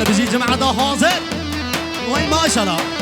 هربجي جمعة ده حاضر وين ما شاء الله.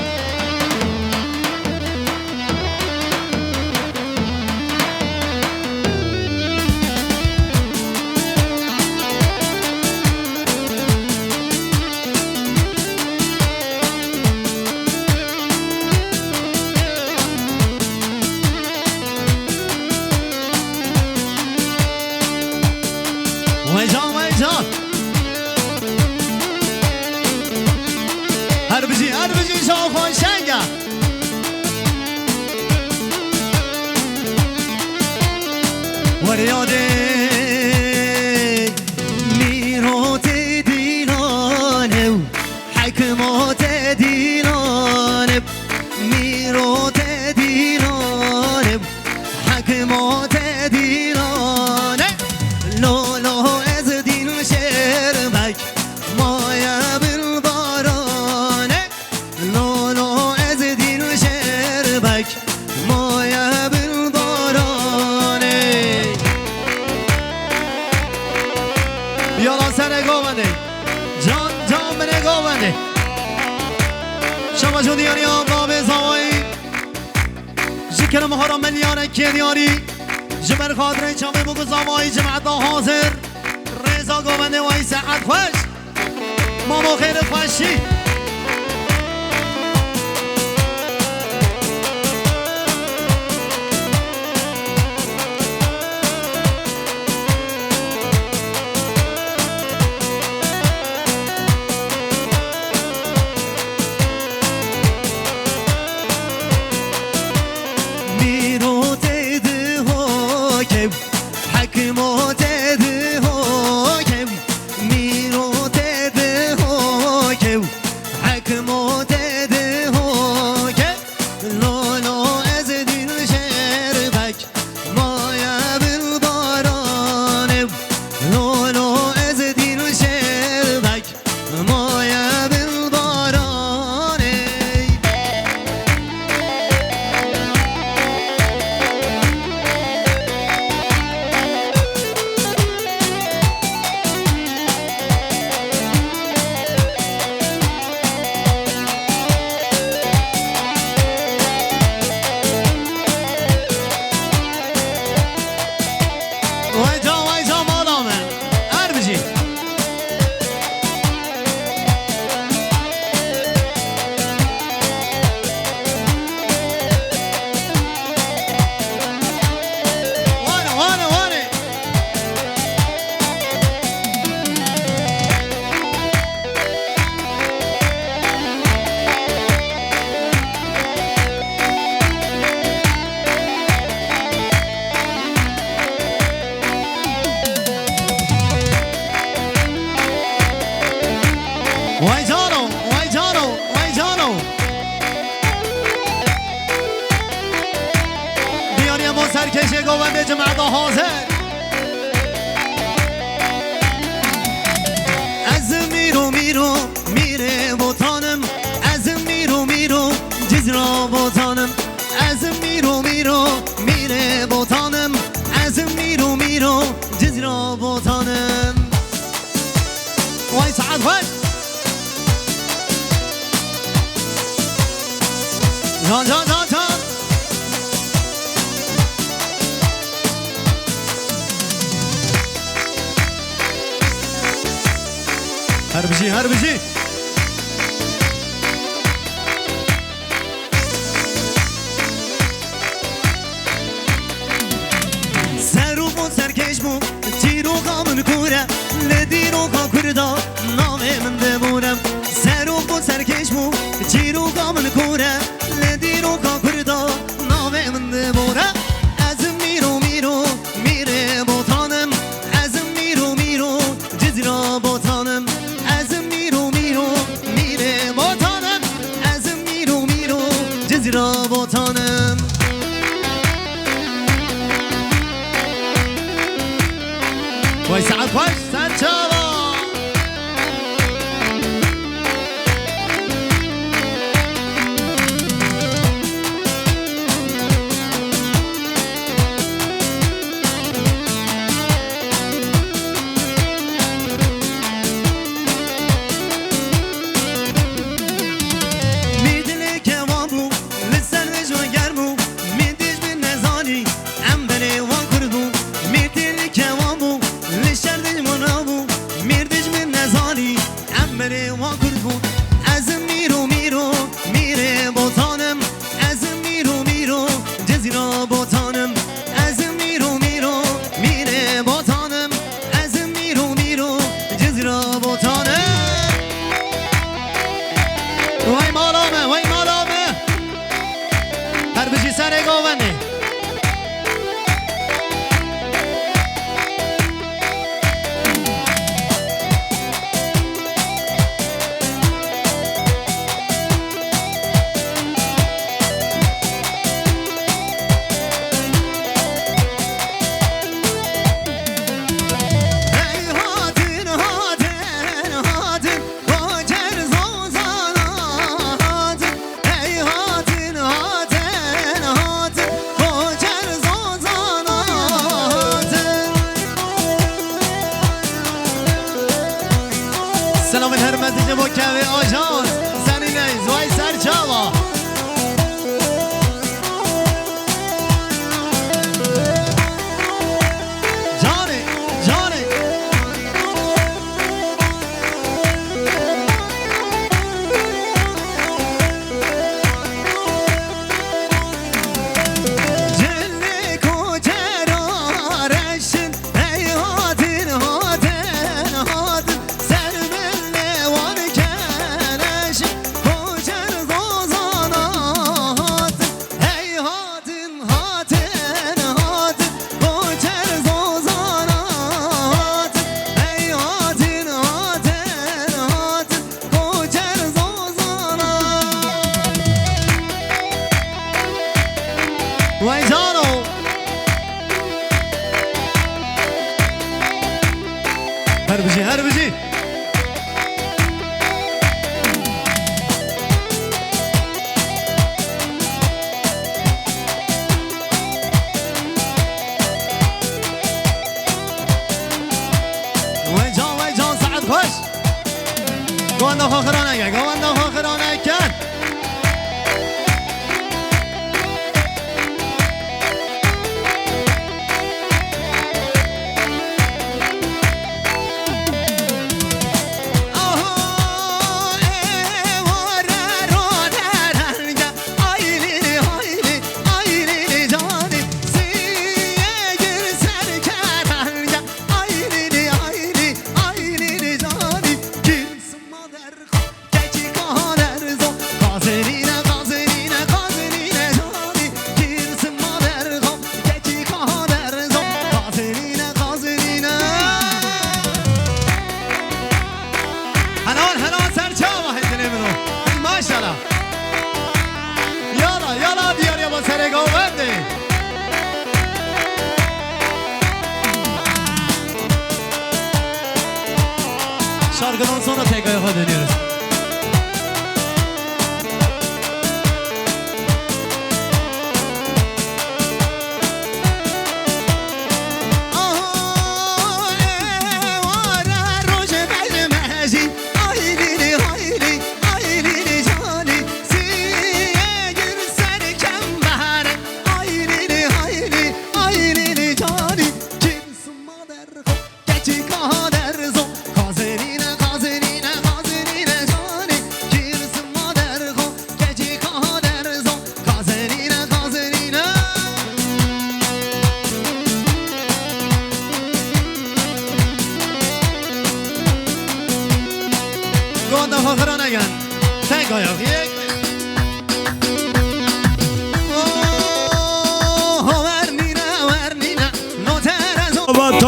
کنیاری. جبر خاطر چامه بگو زمایی جمعتا حاضر. رضا گوبنده وای سعد خوش مامو خیر خوشی. Harbici, harbici. 为啥亏？سلام هرمت جمع کمی آجان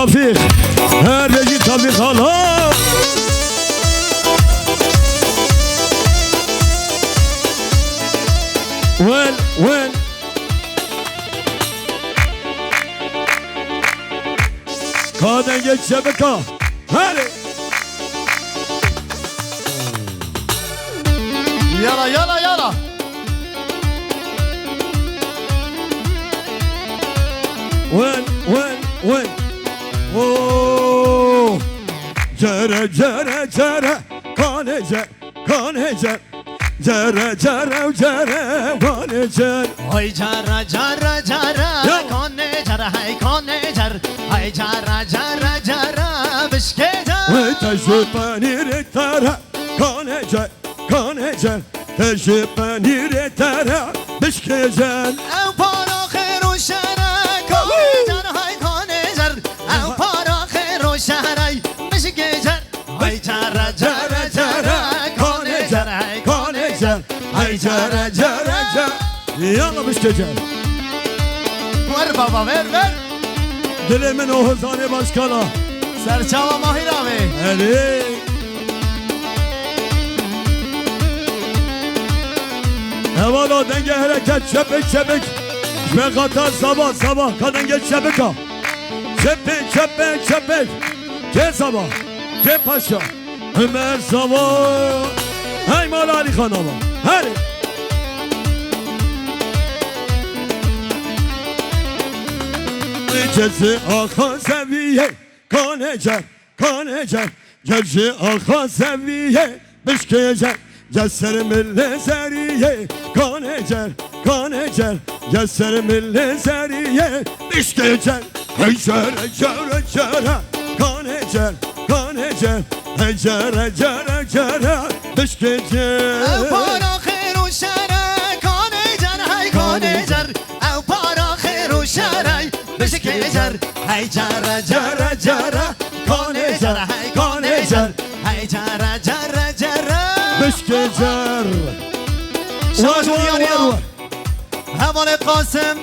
Tafik. Her gece Tafik hala. Well, well. Kadın geç şebeka. cere cere kanece kanece Cere cere cere kanecer Oy cara cara cara kanecer hay kane kanecer Hay cara cara cara bişkecer Ve teşüpenir tere kanecer kanecer Teşüpenir tere bişkecer Ev cara cara cara. Yalla müşkece Ver baba ver ver. Dilimin o hızane başkana. Serçava Mahir abi. Evet Hevala denge hareket çepik çepik Ve katar sabah sabah kadın geç çepik ha. Çepik çepik çepik Gel sabah Gel paşa. Ömer sabah Hey Mala Ali Khan Hey. Gecesi akan seviye Kanecer, kanecer. Gece akan seviye Bişkeyecek Ceser mille seriye Kanecer, kanecer. Ceser mille seriye Bişkeyecek Hey cere cere cere Kanecer, kanecer. Hey cere cere cere Bişkeyecek شره بشکه جر های جر جر جر کانه جر های کانه جر های جر جر جر Bişkeyecek شما شما Var, var, دیاری var, var. حوال قاسم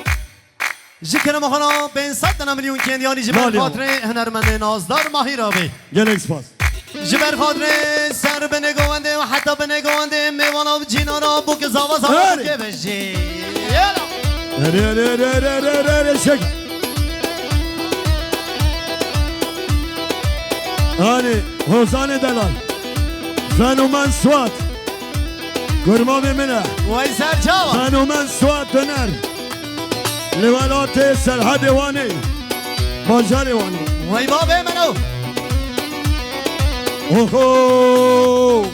ذکر مخانا به صد دنا میلیون کندیانی جبر مالی. خاطر هنرمند نازدار ماهی رابی Gel Expas جبر خاطر سر به نگوانده و حتی به نگوانده میوانا و جینا را بوک زاوا زاوا بله. بوک بشی یالا Hani Hozane Dalal Fenomen Suat Gurma bimine Vayser Çava Fenomen Suat Döner Livalati Serha Divani Baca Divani Vayba bimine Oho!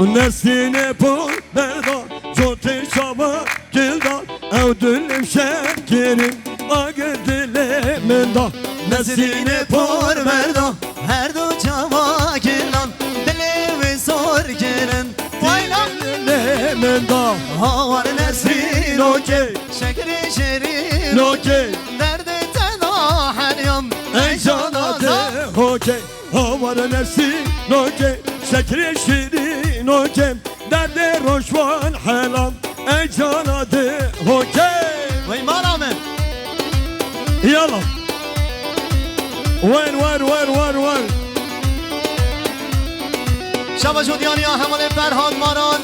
Nesline bu beda Zoti çaba gilda Evdülüm şekerim Agedilim minda نزدین پر مردم هر دو جوا کنن دل و سر کنن وایلا Dilimin da هاور نسرین و Okey شکر شیرین Okey درد تدا حریم Ey canadı Okey Havara nefsin Okey Şekri şirin Okey Derde roşvan helam Ey canadı Okey وين وين وين وين وين شبا جودیانی ها همال فرهاد ماران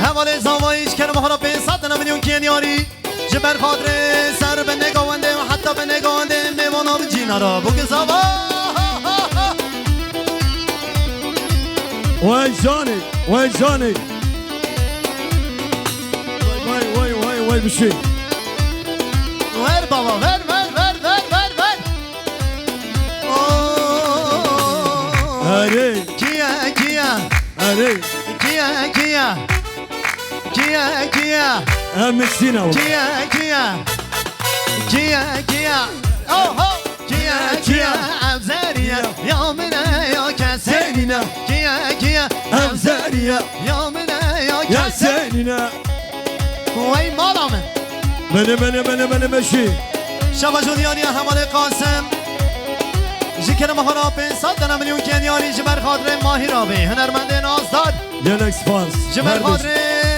همال زاوایش کرم ها را به صد نمیدیون که نیاری؟ جه برخادر سر به نگاونده و حتی به نگاونده میوان ها جینا را. بگه زاوا. وای جانی وای جانی. وای وای وای وای بشید Arı kia kia Arı kia kia Kia kia Amesina Kia kia Kia kia Oh ho Kia kia Abzariya Yamina ya keserina Kia kia Abzariya Yamina ya keserina Vay malamın Beni beni beni beni meşi Şabaşı diyaniye hamale kasem جیکر مخان پنسات صد دنم ملیون کنیانی جبر خادر ماهی هنرمند نازداد. لینکس فارس جبر خادر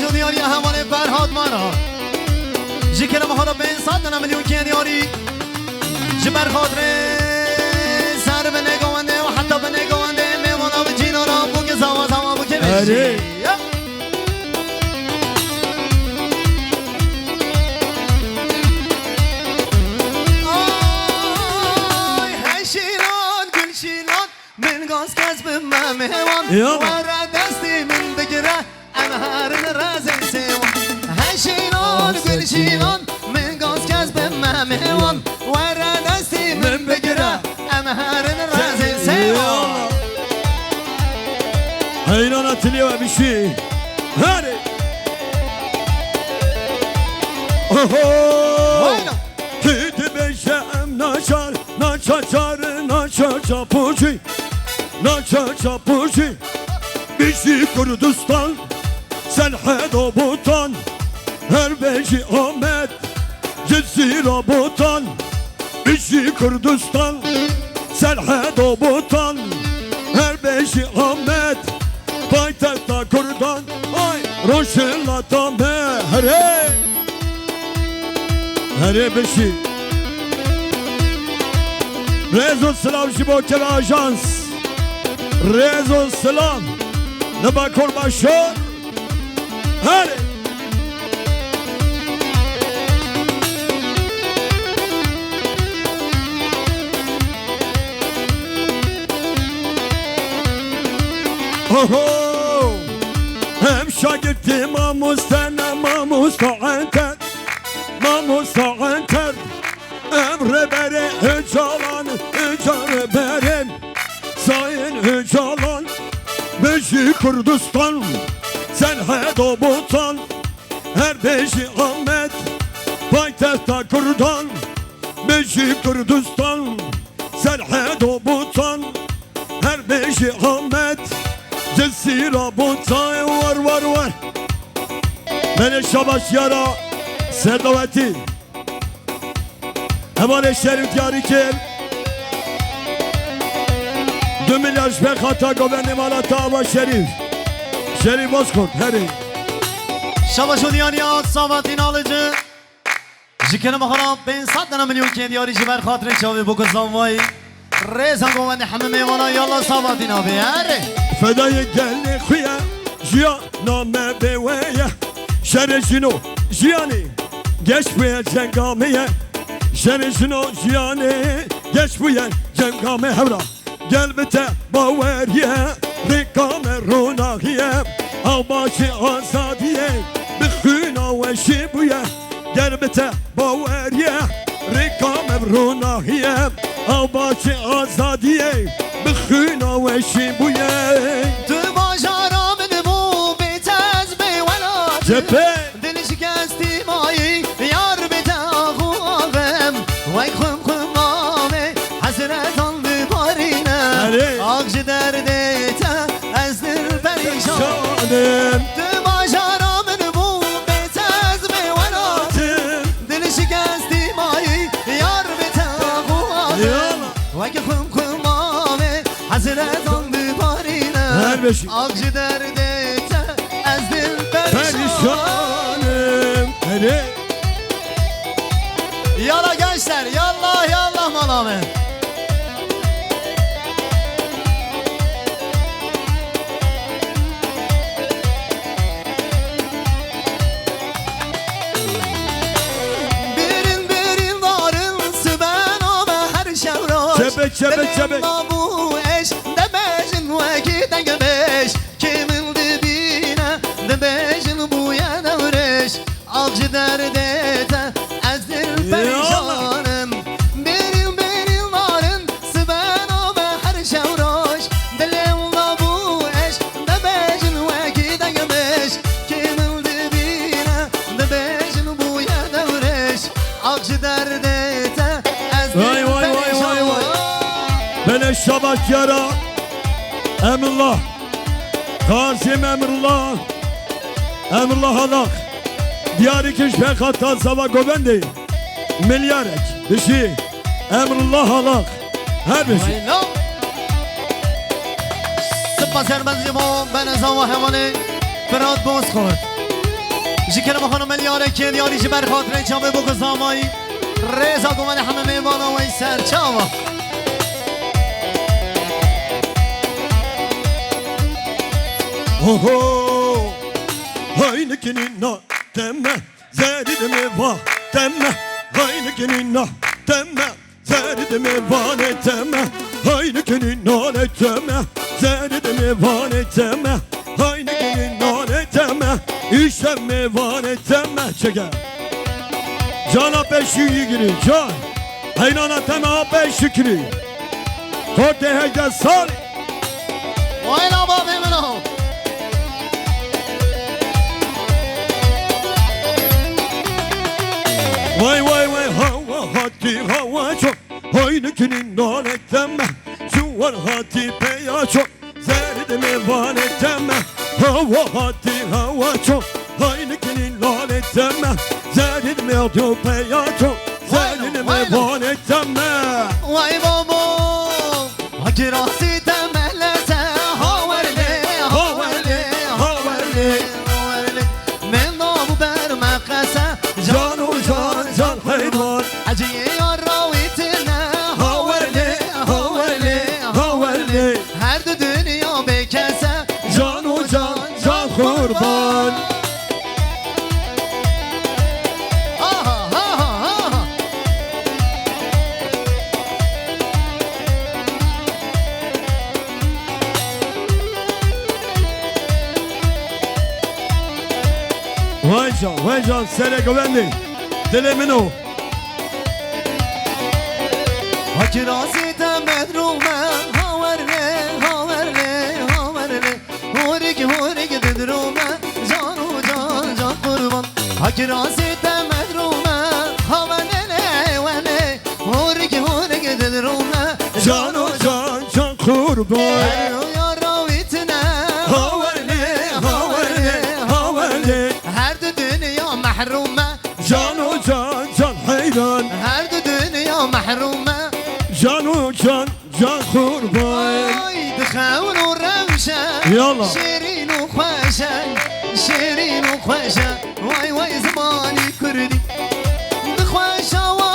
جون یاری همال فرهاد مانا. جی که ما حالا به انسان دنم میلیون که یاری جی بر سر به نگوانده و حتی به نگوانده میمانا به جینا را بوگه زوا زوا بوگه بشی. آره. آی من به Bir şey. Hadi. Oho. Kiti beşem naçar, naçaçar, naçar çapuçi. Naçar çapuçi. Bizi Kurdistan, sen hedo butan. Her beşi Ahmet, Cezira butan. Bizi Kurdistan, sen hedo butan. Her beşi Ahmet, Ay, Roşella tame, here. Here beşi. Rezo Selam Jiboke ve Ajans. Rezo Selam. Ne bakor başör. Hadi. Oho. Hem şagirtim amustan amusta Namusa enter. Emre beri hücalan Hücanı berim Sayın hücalan Beşi Kurdistan Sen hedo butan Her beşi Ahmet. Paytahta Kurdan Beşi Kurdistan Sen hedo butan Her beşi Ahmet Sensira boncay var var var. Mene şabaş yara Serdaveti Hemen şerif yari kim Dü milyar ve hata governim alata ama şerif. Şerif Bozkurt heri. Şabaş odiyar ya savatin alıcı Jikene mahara ben satana milyon kendi yarıcı ver hatırın çavi bu kızdan رزق و من همه میوانا یالا سواتی نابی هره فدای گلی خویا جیا نامه بویا شر جنو جیانی گشت بویا جنگامی شر جنو جیانی گشت بویا جنگامی همرا گل بتا باوریا ریکام روناقیا أو باشی آزادیه بخونا وشی بویا گل بتا باوریا ريكا مبرونا هي آو باش ازاديه بخونا وشي بويا دما جارا من مو بتزبي ولا جبه دلش قستي ماي يار بتاخو آبم وای خم خم آمه حسرت آن ببارینم آقج درده تا از دل پریشانم rezan divarine Her beşik Avcı derde ezdim perişanım. Hadi Yala gençler yallah yallah malamı Çebek çebek çebek Perişanım. Beril beril varın Sıben o be her şevroş. Dilimde bu eş demejin veki dengebeş Kimin dibine demejin bu ya devreş. Avcı derde te ezdir Vay, vay, vay, vay, vay. Beleş şabak yara Emrullah. Kazim Emrullah. Emrullah Halak Diyarı keşfek hatta sava gobendi. Milyarek dişi. Şey. Emrullah halak. Her dişi. Sıbba serbezim o ben ezava hevali. Ferhat boz kurt. Jiker bakanı milyarek diyarı jiber hatıre çabı bu kızamayı. Reza gomeni hame meyvana ve serçava. Ho ho! Heineken in not demme Zeridimi va demme Aynı günün ah. Demme Zeridimi van eteme Aynı günün ah nan eteme Zeridimi van eteme Aynı günün ah nan eteme İşlemi van eteme Çeker. Cana peşi yigiri can. Aynana tema peş şükri Korte hegde sali Aynama memnun Vay vay vay hava hati hava çok. Hoynükünün don etlenme Şu var hati peya çok. Zerdimi van etlenme Hava hati hava çok. Hoynükünün don etlenme Zerdimi hati peya çok. Zerdimi van etlenme Vay baba Hati kurban. Aha, aha, aha. Vay can vay can sene güvendi Dilimin o Hakirasi temedrume Haverli, haverli, haverli Hurik, hurik dedrume Canu can, can kurban. Hakirasi temedrume Haverli, veli Hurik, hurik dedrume Can o can can kurban Can o can can kurban Ay دخون وروشة يلا. شيرين وخواشة شيرين وخواشة واي واي زماني كردي دخواشة وازة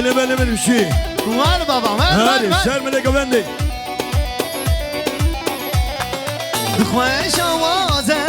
Böyle böyle bir şey وار بابا وار وار Hadi وار sermene güvendi دخواشة وازة